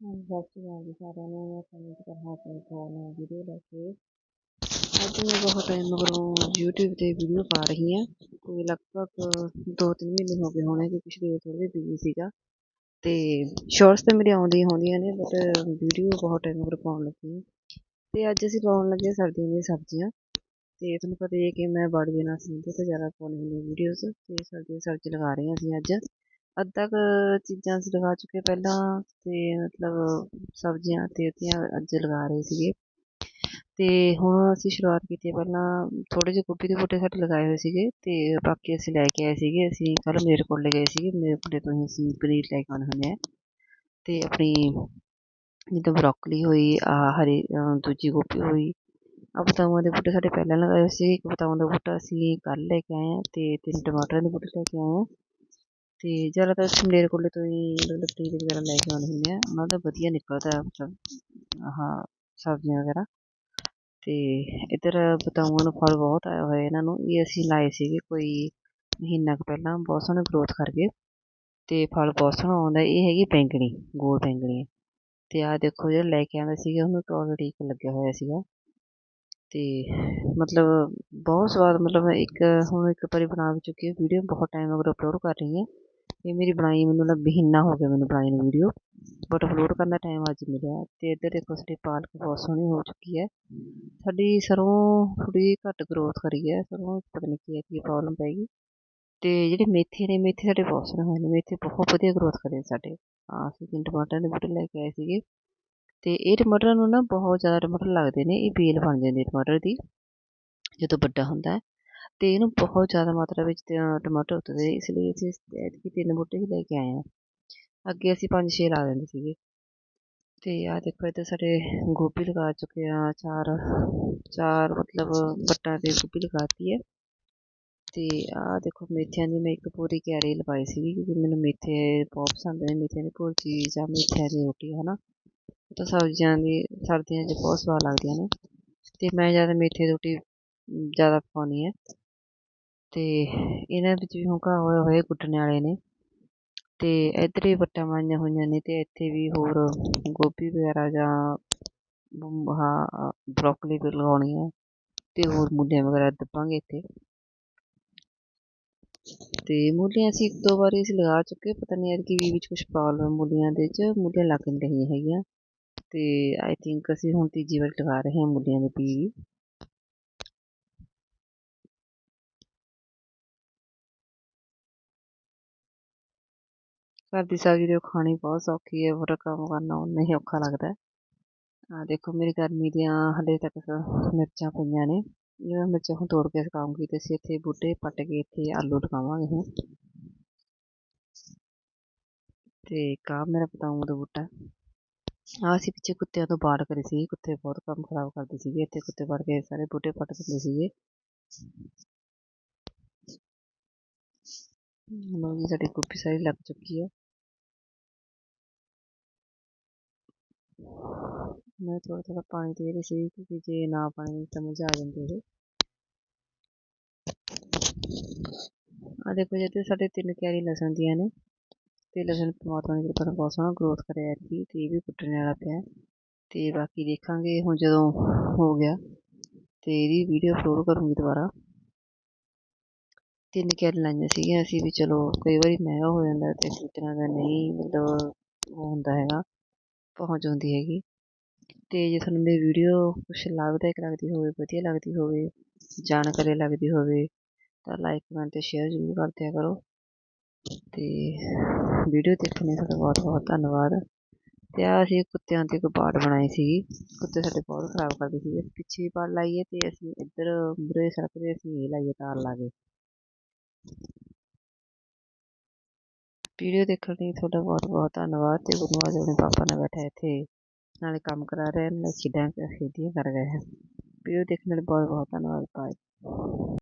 ਹਾਂਜੀ ਸਤਿ ਸ਼੍ਰੀ ਅਕਾਲ ਜੀ ਸਾਰਿਆਂ ਨੂੰ ਮੈਂ ਕਮੈਂਟ ਕਰ ਹਾਜ਼ਰ ਹਾਂ ਵੀਡੀਓ ਲੈ ਕੇ ਅੱਜ ਮੈਂ ਬਹੁਤ ਟਾਈਮ ਮਗਰੋਂ YouTube ਤੇ ਵੀਡੀਓ ਪਾ ਰਹੀ ਹਾਂ ਕੋਈ ਲਗਭਗ ਦੋ ਤਿੰਨ ਮਹੀਨੇ ਹੋ ਗਏ ਹੋਣੇ ਕਿ ਪਿਛਲੇ ਥੋੜ੍ਹੇ ਜਿਹੇ ਬਿਜ਼ੀ ਸੀਗਾ ਤੇ ਸ਼ੋਰਟਸ ਤਾਂ ਮੇਰੇ ਆਉਂਦੀਆਂ ਹੁੰਦੀਆਂ ਨੇ ਬਟ ਵੀਡੀਓ ਬਹੁਤ ਟਾਈਮ ਮਗਰ ਪਾਉਣ ਲੱਗੀ ਹਾਂ ਤੇ ਅੱਜ ਅਸੀਂ ਪਾਉਣ ਲੱਗੇ ਸਰਦੀਆਂ ਦੀਆਂ ਸਬਜ਼ੀਆਂ ਤੇ ਤੁਹਾਨੂੰ ਪਤਾ ਹੀ ਹੈ ਕਿ ਮੈਂ ਬਾੜੀਆਂ ਨਾਲ ਸੰਬੰਧਿਤ ਜ਼ਿਆਦਾ ਪਾਉਣੀ ਹੁੰਦੀ ਵੀਡੀਓਜ਼ ਤੇ ਸਰਦੀਆਂ ਸਬਜ਼ੀ ਲਗਾ ਰਹੇ ਹਾਂ ਅਸੀਂ ਅੱਜ ਅੱਧਾ ਕੁ ਚੀਜ਼ਾਂ ਅਸੀਂ ਲਗਾ ਚੁੱਕੇ ਪਹਿਲਾਂ ਅਤੇ ਮਤਲਬ ਸਬਜ਼ੀਆਂ ਅਤੇ ਉਹਦੀਆਂ ਅੱਜ ਲਗਾ ਰਹੇ ਸੀਗੇ। ਅਤੇ ਹੁਣ ਅਸੀਂ ਸ਼ੁਰੂਆਤ ਕੀਤੀ ਪਹਿਲਾਂ ਥੋੜ੍ਹੇ ਜਿਹੇ ਗੋਭੀ ਦੇ ਬੂਟੇ ਸਾਡੇ ਲਗਾਏ ਹੋਏ ਸੀਗੇ ਅਤੇ ਬਾਕੀ ਅਸੀਂ ਲੈ ਕੇ ਆਏ ਸੀਗੇ। ਅਸੀਂ ਕੱਲ੍ਹ ਮੇਰੇ ਕੋਲ ਲੈ ਗਏ ਸੀਗੇ। ਮੇਰੇ ਕੋਲੇ ਤੋਂ ਅਸੀਂ ਪਨੀਰ ਲੈ ਕੇ ਆਉਣੇ ਹੁੰਦੇ ਹਾਂ ਅਤੇ ਆਪਣੀ ਜਿੱਦਾਂ ਬਰੋਕਲੀ ਹੋਈ ਆ ਹਰੀ ਦੂਜੀ ਗੋਭੀ ਹੋਈ ਆ ਬਤਾਊਆਂ ਦੇ ਬੂਟੇ ਸਾਡੇ ਪਹਿਲਾਂ ਲਗਾਏ ਹੋਏ ਸੀ ਇੱਕ ਬਤਾਊਆਂ ਦਾ ਬੂਟਾ ਅਸੀਂ ਕੱਲ੍ਹ ਲੈ ਕੇ ਆਏ ਹਾਂ ਅਤੇ ਤਿੰਨ ਟਮਾਟਰਾਂ ਦੇ ਬੂਟੇ ਲੈ ਕੇ ਆਏ ਹਾਂ ਅਤੇ ਜ਼ਿਆਦਾਤਰ ਅਸੀਂ ਮਲੇਰਕੋਟਲੇ ਤੋਂ ਹੀ ਮਤਲਬ ਪਨੀਰ ਵਗੈਰਾ ਲੈ ਕੇ ਆਉਂਦੇ ਹੁੰਦੇ ਆ। ਉਹਨਾਂ ਦਾ ਵਧੀਆ ਨਿਕਲਦਾ ਮਤਲਬ, ਆਹ ਸਬਜ਼ੀਆਂ ਵਗੈਰਾ। ਅਤੇ ਇੱਧਰ ਬਤਾਊਆਂ ਨੂੰ ਫਲ ਬਹੁਤ ਆਇਆ ਹੋਇਆ ਇਹਨਾਂ ਨੂੰ। ਇਹ ਅਸੀਂ ਲਾਏ ਸੀਗੇ ਕੋਈ ਮਹੀਨਾ ਕੁ ਪਹਿਲਾਂ, ਬਹੁਤ ਸੋਹਣੇ ਗਰੋਥ ਕਰ ਗਏ। ਤੇ ਫਲ ਬਹੁਤ ਸੋਹਣਾ ਆਉਂਦਾ। ਇਹ ਹੈਗੀ ਬੈਂਗਣੀ, ਗੋਲ ਬੈਂਗਣੀ। ਅਤੇ ਆਹ ਦੇਖੋ, ਜਿਹੜਾ ਲੈ ਕੇ ਆਉਂਦਾ ਸੀਗਾ, ਉਹਨੂੰ ਤਾਂ ਆਲਰੇਡੀ ਇੱਕ ਲੱਗਿਆ ਹੋਇਆ ਸੀਗਾ। ਅਤੇ ਮਤਲਬ ਬਹੁਤ ਸਵਾਦ, ਮਤਲਬ ਇੱਕ, ਹੁਣ ਇੱਕ ਵਾਰੀ ਬਣਾ ਵੀ ਚੁੱਕੀ ਹੈ। ਵੀਡੀਓ ਬਹੁਤ ਟਾਈਮ ਅਗਰ ਅਪਲੋਡ ਕਰ ਰਹੀ ਹਾਂ। ਇਹ ਮੇਰੀ ਬਣਾਈ ਮੈਨੂੰ ਲੱਗ ਮਹੀਨਾ ਹੋ ਗਿਆ ਮੈਨੂੰ ਬਣਾਈ ਨੂੰ ਵੀਡੀਓ ਬਟ ਅਪਲੋਡ ਕਰਨ ਦਾ ਟਾਈਮ ਅੱਜ ਮਿਲਿਆ। ਅਤੇ ਇੱਧਰ ਦੇਖੋ, ਸਾਡੀ ਪਾਲਕ ਬਹੁਤ ਸੋਹਣੀ ਹੋ ਚੁੱਕੀ ਹੈ। ਸਾਡੀ ਸਰੋਂ ਥੋੜੀ ਘੱਟ ਗਰੋਥ ਕਰੀ ਹੈ। ਸਰੋਂ ਪਤਾ ਨਹੀਂ ਕੀ ਹੈ, ਕੀ ਪ੍ਰੋਬਲਮ ਪੈ ਗਈ। ਅਤੇ ਜਿਹੜੇ ਮੇਥੇ ਨੇ, ਮੇਥੇ ਸਾਡੇ ਬਹੁਤ ਸੋਹਣੇ ਹੋਏ ਨੇ। ਮੇਥੇ ਬਹੁਤ ਵਧੀਆ ਗਰੋਥ ਕਰੇ ਸਾਡੇ। ਆ ਅਸੀਂ ਤਿੰਨ ਟਮਾਟਰਾਂ ਦੇ ਬੂਟੇ ਲੈ ਕੇ ਆਏ ਸੀਗੇ। ਅਤੇ ਇਹ ਟਮਾਟਰਾਂ ਨੂੰ ਨਾ ਬਹੁਤ ਜ਼ਿਆਦਾ ਟਮਾਟਰ ਲੱਗਦੇ ਨੇ। ਇਹ ਬੇਲ ਬਣ ਜਾਂਦੀ ਟਮਾਟਰ ਦੀ, ਜਦੋਂ ਵੱਡਾ ਹੁੰਦਾ ਅਤੇ ਇਹਨੂੰ ਬਹੁਤ ਜ਼ਿਆਦਾ ਮਾਤਰਾ ਵਿੱਚ ਟਮਾਟਰ ਉੱਤਦੇ ਇਸ ਲਈ ਅਸੀਂ ਐਤਕੀ ਤਿੰਨ ਬੂਟੇ ਹੀ ਲੈ ਕੇ ਆਏ ਹਾਂ। ਅੱਗੇ ਅਸੀਂ ਪੰਜ ਛੇ ਲਾ ਦਿੰਦੇ ਸੀਗੇ। ਅਤੇ ਆਹ ਦੇਖੋ, ਇੱਧਰ ਸਾਡੇ ਗੋਭੀ ਲਗਾ ਚੁੱਕੇ ਹਾਂ, ਚਾਰ ਚਾਰ ਮਤਲਬ ਵੱਟਾਂ ਤੇ ਗੋਭੀ ਲਗਾਤੀ ਹੈ। ਅਤੇ ਆਹ ਦੇਖੋ, ਮੇਥਿਆਂ ਦੀ ਮੈਂ ਇੱਕ ਪੂਰੀ ਕਿਆਰੀ ਲਵਾਈ ਸੀਗੀ, ਕਿਉਂਕਿ ਮੈਨੂੰ ਮੇਥੇ ਬਹੁਤ ਪਸੰਦ ਨੇ, ਮੇਥਿਆਂ ਦੀ ਭੁਰਜੀ ਜਾਂ ਮੇਥਿਆਂ ਦੀ ਰੋਟੀ ਹੈ ਨਾ ਉਹ ਤਾਂ ਸਬਜ਼ੀਆਂ ਦੀ, ਸਰਦੀਆਂ 'ਚ ਬਹੁਤ ਸਵਾਦ ਲੱਗਦੀਆਂ ਨੇ। ਅਤੇ ਮੈਂ ਜ਼ਿਆਦਾ ਮੇਥੇ ਦੀ ਰੋਟੀ ਜ਼ਿਆਦਾ ਪਕਾਉਂਦੀ ਹੈ। ਤੇ ਇਹਨਾਂ ਵਿੱਚ ਵੀ ਹੁਣ ਘਾਹ ਹੋਏ ਹੋਏ ਗੁੱਟਣੇ ਵਾਲੇ ਨੇ ਤੇ ਇੱਧਰ ਵੀ ਵੱਟਾਂ ਮਾਰੀਆਂ ਹੋਈਆਂ ਨੇ ਅਤੇ ਇੱਥੇ ਵੀ ਹੋਰ ਗੋਭੀ ਵਗੈਰਾ ਜਾਂ ਆਹ ਬਰੋਕਲੀ ਵੀ ਲਗਾਉਣੀ ਹੈ ਤੇ ਹੋਰ ਮੂਲੀਆਂ ਵਗੈਰਾ ਦੱਬਾਂਗੇ ਇੱਥੇ। ਤੇ ਮੂਲੀਆਂ ਅਸੀਂ ਇੱਕ ਦੋ ਵਾਰੀ ਅਸੀਂ ਲਗਾ ਚੁੱਕੇ, ਪਤਾ ਨਹੀਂ ਐਤਕੀ ਵੀ ਵਿੱਚ ਕੁਛ ਪ੍ਰੋਬਲਮ ਮੂਲੀਆਂ ਦੇ 'ਚ ਮੂਲੀਆਂ ਲੱਗ ਨਹੀਂ ਰਹੀਆਂ ਹੈਗੀਆਂ ਤੇ ਆਈ ਥਿੰਕ ਅਸੀਂ ਹੁਣ ਤੀਜੀ ਵਾਰ ਲਗਾ ਰਹੇ ਹਾਂ ਮੂਲੀਆਂ ਦੇ ਬੀਜ। ਘਰ ਦੀ ਸਬਜ਼ੀ ਦੇ ਖਾਣੀ ਬਹੁਤ ਸੌਖੀ ਹੈ ਪਰ ਕੰਮ ਕਰਨਾ ਉਨਾ ਹੀ ਔਖਾ ਲੱਗਦਾ ਆ ਦੇਖੋ, ਮੇਰੀ ਗਰਮੀ ਦੀਆਂ ਹਲੇ ਤੱਕ ਮਿਰਚਾਂ ਪਈਆਂ ਨੇ। ਜਿਵੇਂ ਮਿਰਚਾਂ ਹੁਣ ਤੋੜ ਕੇ ਸੁਕਾਉਂਗੀ ਤੇ ਅਸੀਂ ਇੱਥੇ ਬੂਟੇ ਪੱਟ ਕੇ ਇੱਥੇ ਆਲੂ ਲਗਾਵਾਂਗੇ ਹੁਣ। ਤੇ ਕਾ ਮੇਰਾ ਪਤਾਉਂ ਦਾ ਬੂਟਾ। ਆ ਅਸੀਂ ਪਿੱਛੇ ਕੁੱਤਿਆਂ ਤੋਂ ਬਾੜ ਕਰੀ ਸੀ। ਕੁੱਤੇ ਬਹੁਤ ਕੰਮ ਖਰਾਬ ਕਰਦੇ ਸੀਗੇ। ਇੱਥੇ ਕੁੱਤੇ ਵੜ ਕੇ ਸਾਰੇ ਬੂਟੇ ਪੱਟ ਦਿੰਦੇ ਸੀਗੇ। ਲੋ ਜੀ ਸਾਡੀ ਗੋਭੀ ਸਾਰੀ ਲੱਗ ਚੁੱਕੀ ਹੈ ਮੈਂ ਥੋੜਾ ਥੋੜਾ ਪਾਣੀ ਦੇ ਰਹੀ ਸੀ ਕਿਉਂਕਿ ਜੇ ਨਾ ਪਾਣੀ ਤਾਂ ਆ ਜਾਂਦੇ ਇਹ ਆ ਦੇਖੋ ਜੀ ਸਾਡੇ ਤਿੰਨ ਕਿਆਰੀ ਲਸਣ ਦੀਆਂ ਨੇ ਤੇ ਲਸਣ ਪਰਮਾਤਮਾ ਦੀ ਕਿਰਪਾ ਨਾਲ ਬਹੁਤ ਸੋਹਣਾ ਗਰੋਥ ਕਰਿਆ ਜੀ ਤੇ ਇਹ ਵੀ ਕੁੱਟਣ ਵਾਲਾ ਪਿਆ ਤੇ ਬਾਕੀ ਦੇਖਾਂਗੇ ਹੁਣ ਜਦੋਂ ਹੋ ਗਿਆ ਤੇ ਇਹਦੀ ਵੀਡੀਓ ਅਪਲੋਡ ਕਰੂੰਗੀ ਦੁਬਾਰਾ ਤਿੰਨ ਕਿਆਰੀ ਲਾਈਆਂ ਸੀਗੀਆਂ, ਅਸੀਂ ਵੀ ਚਲੋ ਕਈ ਵਾਰੀ ਮਹਿੰਗਾ ਹੋ ਜਾਂਦਾ ਤੇ ਤਰ੍ਹਾਂ ਦਾ ਨਹੀਂ ਮਤਲਬ ਉਹ ਹੁੰਦਾ ਹੈਗਾ, ਪਹੁੰਚ ਹੁੰਦੀ ਹੈਗੀ। ਅਤੇ ਜੇ ਤੁਹਾਨੂੰ ਮੇਰੀ ਵੀਡੀਓ ਕੁਛ ਲਾਭਦਾਇਕ ਲੱਗਦੀ ਹੋਵੇ, ਵਧੀਆ ਲੱਗਦੀ ਹੋਵੇ, ਜਾਣਕਾਰੀ ਲੱਗਦੀ ਹੋਵੇ, ਤਾਂ ਲਾਈਕ ਕਮੈਂਟ ਤੇ ਸ਼ੇਅਰ ਜ਼ਰੂਰ ਕਰ ਦਿਆ ਕਰੋ। ਅਤੇ ਵੀਡੀਓ ਦੇਖਣ ਲਈ ਤੁਹਾਡਾ ਬਹੁਤ ਬਹੁਤ ਧੰਨਵਾਦ। ਅਤੇ ਆ ਅਸੀਂ ਕੁੱਤਿਆਂ ਤੇ ਇੱਕ ਬਾੜ ਬਣਾਈ ਸੀਗੀ, ਕੁੱਤੇ ਸਾਡੇ ਬਹੁਤ ਖਰਾਬ ਕਰਦੇ ਸੀਗੇ। ਪਿੱਛੇ ਵੀ ਬਾੜ ਲਾਈਏ ਅਤੇ ਅਸੀਂ ਇੱਧਰ ਬੁਰੇ ਸੜਕ ਤੇ ਅਸੀਂ ਇਹ ਲਾਈਏ, ਤਾਰ ਲਾ ਕੇ। ਵੀਡੀਓ ਦੇਖਣ ਲਈ ਤੁਹਾਡਾ ਬਹੁਤ ਬਹੁਤ ਧੰਨਵਾਦ ਤੇ ਗੁਰੂ ਅੱਜ ਆਪਣੇ ਪਾਪਾ ਨਾਲ ਬੈਠਾ ਇੱਥੇ, ਨਾਲੇ ਕੰਮ ਕਰਾ ਰਹੇ ਨਾਲੇ ਖੇਡਾਂ ਖੇਡੀਆਂ ਕਰ ਰਹੇ ਹਨ ਵੀਡੀਓ ਦੇਖਣ ਲਈ ਬਹੁਤ ਬਹੁਤ ਧੰਨਵਾਦ ਬਾਏ